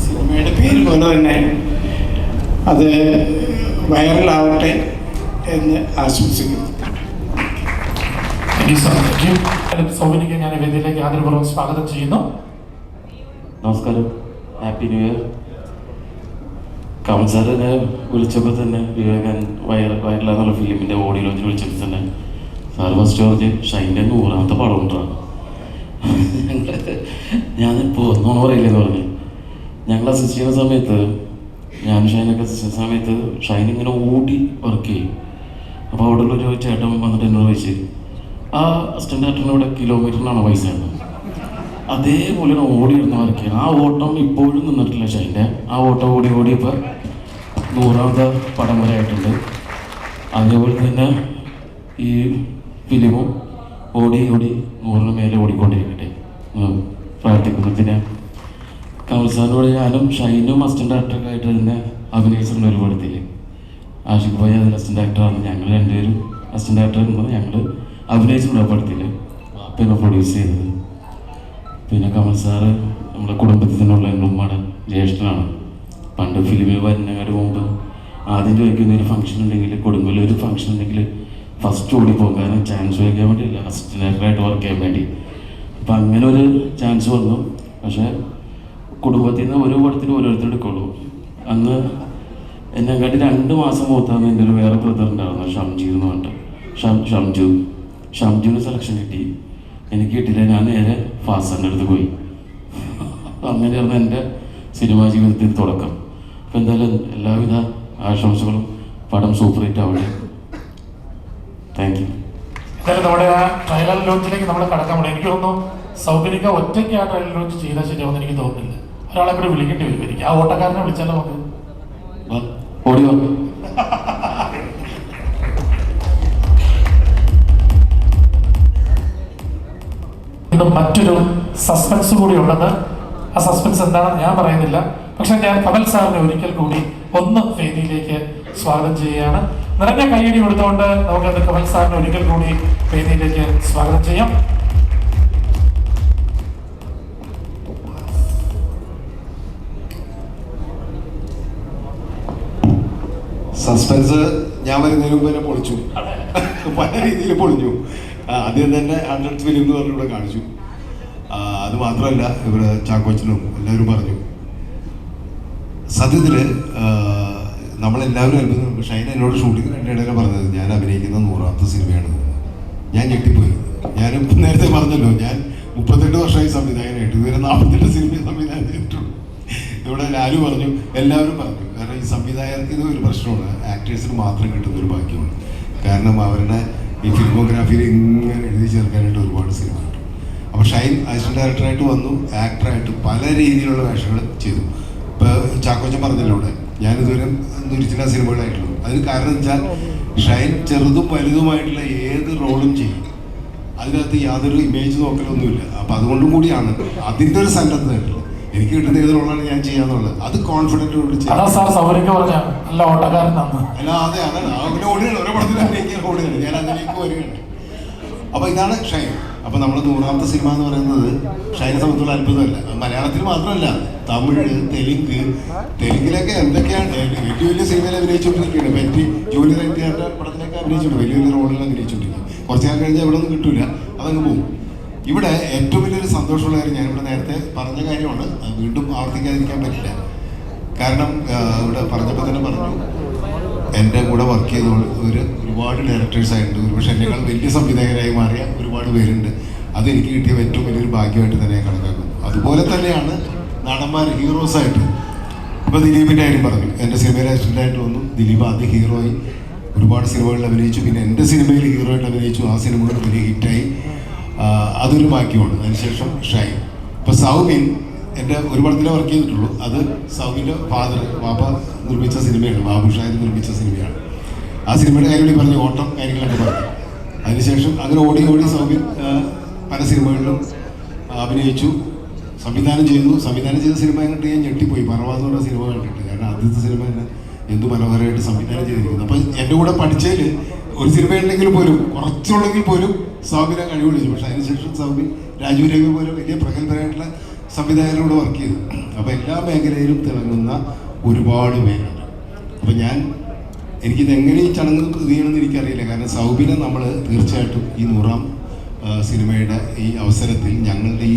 സിനിമയുടെ പേര് പോലെ തന്നെ അത് വൈറലാവട്ടെ എന്ന് ആശംസിക്കുന്നു. Thank you യു ഞാൻ വേദിയിലേക്ക് ആദരപൂർവം സ്വാഗതം ചെയ്യുന്നു. നമസ്കാരം. ഹാപ്പി ന്യൂ ഇയർ കംസാറിനെ സാറിനെ വിളിച്ചപ്പോൾ തന്നെ വിവേകൻ വയർ വയറിലാന്നുള്ള ഫിലിമിന്റെ ഓഡിയോ ലോഞ്ചിൽ വിളിച്ചപ്പോൾ തന്നെ സാർ ഫസ്റ്റ് പറഞ്ഞ് ഷൈന്റെ നൂറാമത്തെ പടം ഉണ്ടാണ് ഞാനിപ്പോൾ ഒന്നോണം പറയില്ലെന്ന് പറഞ്ഞു. ഞങ്ങൾ അസിസ്റ്റ് ചെയ്യുന്ന സമയത്ത് ഞാൻ ഷൈനൊക്കെ അസിസ്റ്റ് സമയത്ത് ഷൈൻ ഇങ്ങനെ ഓടി വർക്ക് ചെയ്യും. അപ്പോൾ അവിടെ ഉള്ളൊരു ചേട്ടൻ വന്നിട്ട് എന്നോട് ചോദിച്ചു ആ അസിസ്റ്റന്റ് കിലോമീറ്ററിനാണ് പൈസ അതേപോലെ ഓടി ഇരുന്ന് വരയ്ക്കുകയാണ് ആ ഓട്ടം ഇപ്പോഴും നിന്നിട്ടില്ല ഷൈന്റെ. ആ ഓട്ടം ഓടി ഓടി ഇപ്പോൾ നൂറാമത്തെ പടം വരെ ആയിട്ടുണ്ട്. അതേപോലെ തന്നെ ഈ ഫിലിമും ഓടി ഓടി നൂറിന് മേലെ ഓടിക്കൊണ്ടിരിക്കട്ടെ. പ്രാർത്ഥിക്കുന്നു. പിന്നെ കമൽ സാറിനോട് ഞാനും ഷൈനും അസിസ്റ്റന്റ് ഡയറക്ടറൊക്കെ ആയിട്ട് തന്നെ അഭിനയിച്ചിട്ടുണ്ട് ഒരുപാട് ഇതിൽ ആഷിഖ് ഭായി അതിൽ അസിസ്റ്റന്റ് ഡയറക്ടറാണ് ഞങ്ങൾ രണ്ടുപേരും. അസിസ്റ്റന്റ് ഡയറക്ടർ ഞങ്ങൾ. അഭിനയിച്ചിട്ടുണ്ട് ആ. പടത്തിൽ പിന്നെ പ്രൊഡ്യൂസ് ചെയ്തത് പിന്നെ കമൽ സാറ് നമ്മുടെ കുടുംബത്തിൽ തന്നെയുള്ള എന്റെ ഉമ്മയുടെ ജ്യേഷ്ഠനാണ്. പണ്ട് ഫിലിമിൽ വരുന്നതിന് മുമ്പ് ആദ്യം ചോദിക്കുന്ന ഒരു ഫംഗ്ഷൻ ഉണ്ടെങ്കിൽ കൊടുങ്ങല്ലൂർ ഒരു ഫംഗ്ഷൻ ഉണ്ടെങ്കിൽ ഫസ്റ്റ് ഓടിപ്പോകും. കാരണം ചാൻസ് വയ്ക്കാൻ വേണ്ടിയില്ല അസിസ്റ്റന്റ് ഡയറക്ടറായിട്ട് വർക്ക് ചെയ്യാൻ വേണ്ടി. അപ്പം അങ്ങനെ ഒരു ചാൻസ് വന്നു. പക്ഷേ കുടുംബത്തിൽ നിന്ന് ഓരോ പടത്തിനും ഓരോരുത്തർ എടുക്കുള്ളൂ. അന്ന് എന്നെക്കാട്ടി രണ്ട് മാസം മൂത്താണ് എന്റെ ഒരു വേറെ ബ്രദർ ഉണ്ടായിരുന്നു ഷംജി എന്ന് പറഞ്ഞിട്ട്. ഷം ഷംജു. ഷംജുവിന് സെലക്ഷൻ കിട്ടി. എനിക്ക് കിട്ടില്ല ഞാൻ നേരെ ഫാസറിന്റെ അടുത്ത് പോയി. അങ്ങനെയായിരുന്നു എന്റെ സിനിമാ ജീവിതത്തിൽ തുടക്കം. അപ്പം എന്തായാലും എല്ലാവിധ ആശംസകളും പടം സൂപ്പർ ഹിറ്റ് ആവട്ടെ. താങ്ക് യു എന്തായാലും നമ്മുടെ ആ ട്രയലർ ലോഞ്ചിലേക്ക് നമ്മൾ കടക്കാൻ പോകണം എനിക്ക് തോന്നുന്നു സൗകര്യക്ക ഒറ്റയ്ക്ക് ആ ട്രയലർ ലോഞ്ച് ചെയ്താൽ ശരിയാവുമെന്ന് എനിക്ക് തോന്നുന്നില്ല. ഒരാളെ കൂടി വിളിക്കേണ്ടി വരും. എനിക്ക് ആ ഓട്ടക്കാരനെ വിളിച്ചാൽ നമുക്ക്? ഓടി വാ. ഇന്ന് മറ്റൊരു സസ്പെൻസ് കൂടി ഉണ്ടെന്ന് ആ സസ്പെൻസ് എന്താണെന്ന് ഞാൻ പറയുന്നില്ല. പക്ഷെ ഞാൻ കമൽ സാറിനെ ഒരിക്കൽ കൂടി ഒന്ന് വേദിയിലേക്ക് സ്വാഗതം ചെയ്യുകയാണ്. നിറഞ്ഞ കൈയടി കൊടുത്തുകൊണ്ട് നമുക്ക് കമൽ സാറിനെ ഒരിക്കൽ കൂടി വേദിയിലേക്ക് സ്വാഗതം ചെയ്യാം. സസ്പെൻസ് ഞാൻ വരുന്നതിന് മുമ്പ് തന്നെ പൊളിച്ചു. [laughs] പല രീതിയിൽ പൊളിഞ്ഞു. ആദ്യം തന്നെ ഹൺഡ്രഡ് ഫിലിം എന്ന് പറഞ്ഞിവിടെ കാണിച്ചു. അത് മാത്രമല്ല ഇവിടെ ചാക്കോച്ചനും എല്ലാവരും പറഞ്ഞു. സത്യത്തിൽ നമ്മളെല്ലാവരും അത്ഭുതം ഷൈന എന്നോട് എന്റെ ഇടയിൽ പറഞ്ഞത് ഞാൻ അഭിനയിക്കുന്ന നൂറാമത്തെ സിനിമയാണ് ഞാൻ ഞെട്ടിപ്പോയി. ഞാൻ നേരത്തെ പറഞ്ഞല്ലോ ഞാൻ മുപ്പത്തെട്ട് വർഷമായി സംവിധായകനായിട്ട് ഇതുവരെ നാൽപ്പത്തെട്ട് സിനിമ സംവിധാനം ചെയ്തിട്ടുള്ളൂ ഇവിടെ ലാലു പറഞ്ഞു എല്ലാവരും പറഞ്ഞു കാരണം ഈ സംവിധായകർക്ക് ഇത് ഒരു പ്രശ്നമാണ് ആക്ടേഴ്സിന് മാത്രം കിട്ടുന്ന ഒരു ഭാഗ്യമാണ്. കാരണം അവരുടെ ഈ ഫിലിമോഗ്രാഫിയിൽ ഇങ്ങനെ എഴുതി ചേർക്കാനായിട്ട് ഒരുപാട് സിനിമ കിട്ടും അപ്പോൾ ഷൈൻ അസിസ്റ്റന്റ് ഡയറക്ടറായിട്ട് വന്നു ആക്ടറായിട്ട് പല രീതിയിലുള്ള വേഷങ്ങൾ ചെയ്തു. ഇപ്പോൾ ചാക്കോച്ചൻ പറഞ്ഞല്ലോ ഇവിടെ ഞാനിതുവരെ നൂറ്റിച്ചില്ല സിനിമകളായിട്ടുള്ളൂ. അതിന് കാരണം വെച്ചാൽ ഷൈൻ ചെറുതും വലുതുമായിട്ടുള്ള ഏത് റോളും ചെയ്യും. അതിനകത്ത് യാതൊരു ഇമേജ് നോക്കലൊന്നുമില്ല. അപ്പോൾ അതുകൊണ്ടും കൂടിയാണ്. അതിന്റെ ഒരു സന്നദ്ധതയുണ്ടല്ലോ എനിക്ക് കിട്ടുന്ന ഏത് റോളാണ് ഞാൻ ചെയ്യാന്നുള്ളത്. അത് കോൺഫിഡന്റോട് അതാ ചെയ്യാം. സാർ സൗകര്യം പറഞ്ഞ നല്ല ഓട്ടക്കാരനാണ് അല്ല അതെ അതാണ്. അവനെ ഓടുകയാണ് ഓരോ പടത്തിൽ അഭിനയിക്കാൻ ഓടുകയാണ് ഞാൻ അതിലേക്ക് വരികയാണ്. അപ്പൊ ഇതാണ് ഷൈൻ. അപ്പൊ നമ്മുടെ നൂറാമത്തെ സിനിമ എന്ന് പറയുന്നത് ഷൈനെ സംബന്ധിച്ചുള്ള അത്ഭുതമല്ല. അത് മലയാളത്തിൽ മാത്രമല്ല തമിഴ് തെലുങ്ക് തെലുങ്കിലൊക്കെ എന്തൊക്കെയാണ് വലിയ വലിയ സിനിമയിൽ അഭിനയിച്ചുകൊണ്ടിരിക്കുകയാണ്. പറ്റി ജോലി എൻ ടി ആറിന്റെ പടത്തിലൊക്കെ അഭിനയിച്ചിട്ടുണ്ട്. വലിയ വലിയ റോളിൽ അഭിനയിച്ചുകൊണ്ടിരിക്കും കുറച്ച് നാൾ കഴിഞ്ഞാൽ ഇവിടെ ഒന്നും കിട്ടൂല. അതങ്ങ് പോകും ഇവിടെ ഏറ്റവും വലിയൊരു സന്തോഷമുള്ള കാര്യം ഞാനിവിടെ നേരത്തെ പറഞ്ഞ കാര്യമാണ്. വീണ്ടും ആവർത്തിക്കാതിരിക്കാൻ പറ്റില്ല. കാരണം ഇവിടെ പറഞ്ഞപ്പോൾ തന്നെ പറഞ്ഞു എന്റെ കൂടെ വർക്ക് ചെയ്ത ഒരു ഒരുപാട് ഡയറക്ടേഴ്സ് ആയിട്ടുണ്ട്. ഒരുപക്ഷെ എന്നെക്കാൾ വലിയ സംവിധായകരായി മാറിയ ഒരുപാട് പേരുണ്ട്. അതെനിക്ക് കിട്ടിയ ഏറ്റവും വലിയൊരു ഭാഗ്യമായിട്ട് തന്നെ കണക്കാക്കുന്നു അതുപോലെ തന്നെയാണ് നടന്മാർ ഹീറോസ് ആയിട്ട്. ഇപ്പോൾ ദിലീപിന്റെ കാര്യം പറഞ്ഞു. എന്റെ സിനിമയിൽ അസിസ്റ്റന്റായിട്ട് വന്നു. ദിലീപ് ആദ്യം ഹീറോയി ഒരുപാട് സിനിമകളിൽ അഭിനയിച്ചു. പിന്നെ എന്റെ സിനിമയിൽ ഹീറോ ആയിട്ട് അഭിനയിച്ചു. ആ സിനിമകൾ വലിയ ഹിറ്റായി അതൊരു ഭാഗ്യമാണ് അതിനുശേഷം ഷൈൻ. ഇപ്പോൾ സൗബിൻ എന്റെ ഒരു പടത്തിലേ വർക്ക് ചെയ്തിട്ടുള്ളൂ. അത് സൗബിന്റെ ഫാദർ വാപ്പ നിർമ്മിച്ച സിനിമയാണ്. ബാബു ഷായി നിർമ്മിച്ച സിനിമയാണ്. ആ സിനിമയുടെ കാര്യം പറഞ്ഞ ഓട്ടം കാര്യങ്ങളൊക്കെ പറഞ്ഞു. അതിനുശേഷം അങ്ങനെ ഓടി ഓടി സൗമിൻ പല സിനിമകളിലും അഭിനയിച്ചു. സംവിധാനം ചെയ്തു. സംവിധാനം ചെയ്ത സിനിമ കണ്ടിട്ട് ഞാൻ ഞെട്ടിപ്പോയി. പറവ എന്ന് പറഞ്ഞ സിനിമ കണ്ടിട്ട്. കാരണം ആദ്യത്തെ സിനിമ തന്നെ എന്ത് മനോഹരമായിട്ട് സംവിധാനം ചെയ്തിരിക്കുന്നു. അപ്പം എന്റെ കൂടെ പഠിച്ചതിൽ ഒരു സിനിമ ഉണ്ടെങ്കിൽ പോലും കുറച്ചുള്ളെങ്കിൽ പോലും സൗബിനെ കഴിവുള്ളിച്ചു പക്ഷേ അതിനുശേഷം സൗബി രാജീവ് രവി പോലെ വലിയ പ്രഗത്ഭരായിട്ടുള്ള സംവിധായകരോട് വർക്ക് ചെയ്തു. അപ്പോൾ എല്ലാ മേഖലയിലും തിളങ്ങുന്ന ഒരുപാട് പേരുണ്ട്. അപ്പോൾ ഞാൻ എനിക്കിത് എങ്ങനെ ഈ ചടങ്ങ് ചെയ്യണമെന്ന് എനിക്കറിയില്ല. കാരണം സൗബിനെ നമ്മൾ തീർച്ചയായിട്ടും ഈ നൂറാം സിനിമയുടെ ഈ അവസരത്തിൽ ഞങ്ങളുടെ ഈ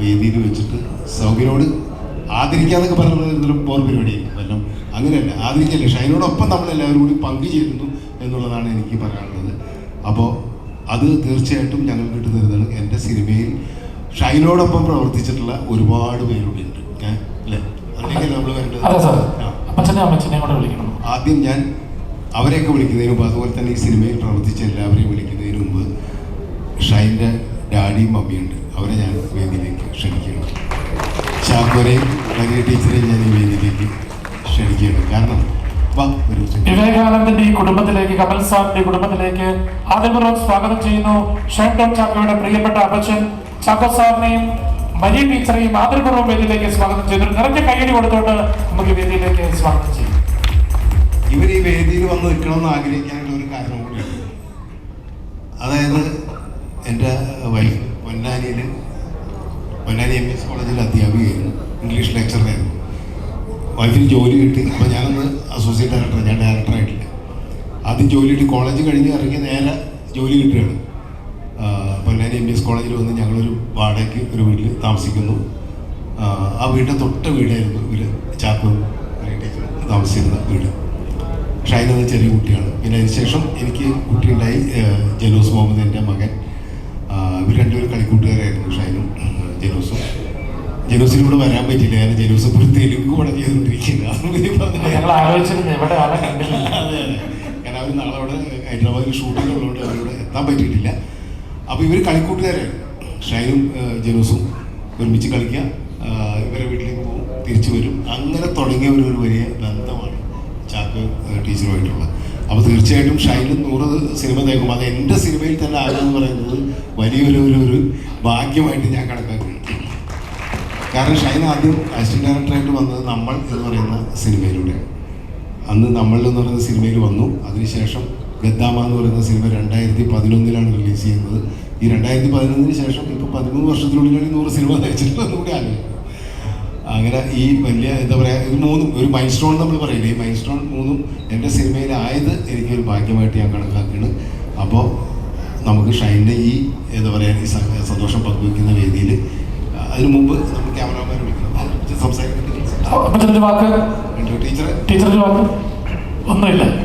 വേദിയിൽ വെച്ചിട്ട് സൗബിനോട് ആദരിക്കാന്നൊക്കെ പറഞ്ഞാൽ പോർ പരിപാടിയായിരിക്കും. കാരണം അങ്ങനെയല്ല ആദരിക്കല്ലേ? ഷൈനോടൊപ്പം നമ്മളെല്ലാവരും കൂടി പങ്കുചേരുന്നു എന്നുള്ളതാണ് എനിക്ക് പറയാനുള്ളത്. അപ്പോൾ അത് തീർച്ചയായിട്ടും ഞങ്ങൾ കിട്ടുന്നതാണ് എന്റെ സിനിമയിൽ ഷൈനോടൊപ്പം പ്രവർത്തിച്ചിട്ടുള്ള ഒരുപാട് പേരുണ്ട്? അല്ലേ നമ്മൾ ആദ്യം ഞാൻ അവരെയൊക്കെ വിളിക്കുന്നതിന് മുമ്പ് അതുപോലെ തന്നെ ഈ സിനിമയിൽ പ്രവർത്തിച്ച എല്ലാവരെയും വിളിക്കുന്നതിന് മുമ്പ് ഷൈന്റെ ഡാഡിയും മമ്മിയുണ്ട് അവരെ ഞാൻ വേദിയിലേക്ക് ക്ഷണിക്കുകയാണ്. ചാക്കോരെയും ടീച്ചറെയും ഞാൻ ഈ വേദിയിലേക്ക് ക്ഷണിക്കുകയാണ്. കാരണം വിവേകാനന്ദന്റെ ഈ കുടുംബത്തിലേക്ക് കമൽ സാറിന്റെ കുടുംബത്തിലേക്ക് ആദ്യപൂർവം സ്വാഗതം ചെയ്യുന്നു. ഷൈൻ ടോം ചാക്കോയുടെ പ്രിയപ്പെട്ട അപ്പച്ചൻ ചാക്കോ സാറിനെയും മരിയ ടീച്ചറെയും ആദരപൂർവം വേദിയിലേക്ക് സ്വാഗതം ചെയ്തു നിറഞ്ഞ കൈയടി കൊടുത്തോണ്ട് നമുക്ക് വേദിയിലേക്ക് സ്വാഗതം ചെയ്യും. ഇവർ ഈ വേദിയിൽ വന്ന് നിൽക്കണമെന്ന് ആഗ്രഹിക്കാനുള്ള ഒരു കാരണം കൂടിയാണ് അതായത് എന്റെ വൈഫ് പൊന്നാനിയിൽ പൊന്നാനി എം എസ് കോളേജിൽ അധ്യാപികയായിരുന്നു ഇംഗ്ലീഷ് ലെക്ചറായിരുന്നു വൈഫിന് ജോലി കിട്ടി അപ്പോൾ ഞാനൊന്ന് അസോസിയേറ്റ് ഡയറക്ടർ ഞാൻ ഡയറക്ടറായിട്ടില്ല ആദ്യം ജോലി കിട്ടി. കോളേജ് കഴിഞ്ഞ് ഇറങ്ങി നേരെ ജോലി കിട്ടുകയാണ്. പൊന്നാനി എം ബി എസ് കോളേജിൽ വന്ന് ഞങ്ങളൊരു വാടകയ്ക്ക് ഒരു വീട്ടിൽ താമസിക്കുന്നു. ആ, വീടിന്റെ തൊട്ട വീടായിരുന്നു ഇവർ ചാക്കോ താമസിച്ചിരുന്ന വീട്. ഷൈൻ എന്ന ചെറിയ കുട്ടിയാണ്. പിന്നെ അതിനുശേഷം എനിക്ക് കുട്ടിയുണ്ടായി ജലോസ് ജലൂസ് മുഹമ്മദ് എന്റെ മകൻ. ഇവർ രണ്ടുപേരും കളിക്കൂട്ടുകാരായിരുന്നു. ഷൈനും ഏഹ്, ജലൂസും ഇവിടെ വരാൻ പറ്റില്ല ഞാൻ ജലൂസ് ഇപ്പോൾ തെലുങ്ക് പടം അതെ കാരണം അവർ നാളെ അവിടെ ഹൈദരാബാദിൽ ഷൂട്ടിംഗ് ഉള്ളതുകൊണ്ട് അവരോട് എത്താൻ പറ്റിയിട്ടില്ല. അപ്പോൾ ഇവർ കളിക്കൂട്ടുകാരാണ്. ഷൈനും ജനൂസും ഒരുമിച്ച് കളിക്കുക. ഇവരെ വീട്ടിലേക്ക് പോകും തിരിച്ചു വരും. അങ്ങനെ തുടങ്ങിയ ഒരു വലിയ ബന്ധമാണ് ചാക്ക് ടീച്ചറുമായിട്ടുള്ള. അപ്പോൾ തീർച്ചയായിട്ടും ഷൈനും നൂറ് സിനിമ തേക്കും. അത് എന്റെ സിനിമയിൽ തന്നെ ആകുമെന്ന് പറയുന്നത് വലിയൊരു ഒരു ഒരു ഭാഗ്യമായിട്ട് ഞാൻ കണക്കാക്കുന്നു കാരണം ഷൈൻ ആദ്യം അസിസ്റ്റന്റ് ഡയറക്ടറായിട്ട് വന്നത് നമ്മൾ എന്ന് പറയുന്ന സിനിമയിലൂടെയാണ് അന്ന് നമ്മൾ എന്ന് പറയുന്ന സിനിമയിൽ വന്നു. അതിനുശേഷം ഗദ്ദാമ എന്ന് പറയുന്ന സിനിമ രണ്ടായിരത്തി പതിനൊന്നിലാണ് റിലീസ് ചെയ്യുന്നത്. ഈ രണ്ടായിരത്തി പതിനൊന്നിന് ശേഷം ഇപ്പോൾ പതിമൂന്ന് വർഷത്തിനുള്ളിലാണ് നൂറ് സിനിമ തയ്ച്ചിട്ടുള്ളത് കൂടി ആലോചിക്കും. അങ്ങനെ ഈ വലിയ എന്താ പറയുക ഇത് മൂന്നും ഒരു മൈൽ സ്റ്റോൺ നമ്മൾ പറയില്ലേ ഈ മൈൽ സ്റ്റോൺ മൂന്നും എന്റെ സിനിമയിലായത് എനിക്കൊരു ഭാഗ്യമായിട്ട് ഞാൻ കണക്കാക്കുകയാണ്. അപ്പോൾ നമുക്ക് ഷൈന്റെ ഈ എന്താ പറയുക ഈ സന്തോഷം പങ്കുവെക്കുന്ന വേദിയിൽ അതിനു മുമ്പ് നമ്മൾ ക്യാമറാമാൻ വിളിക്കണം. സംസാരിക്കുന്നത് അപ്പൊ ചെറിയൊരു വാക്ക്. ടീച്ചറെ. ടീച്ചറൊരു വാക്ക്. ഒന്നുമില്ല.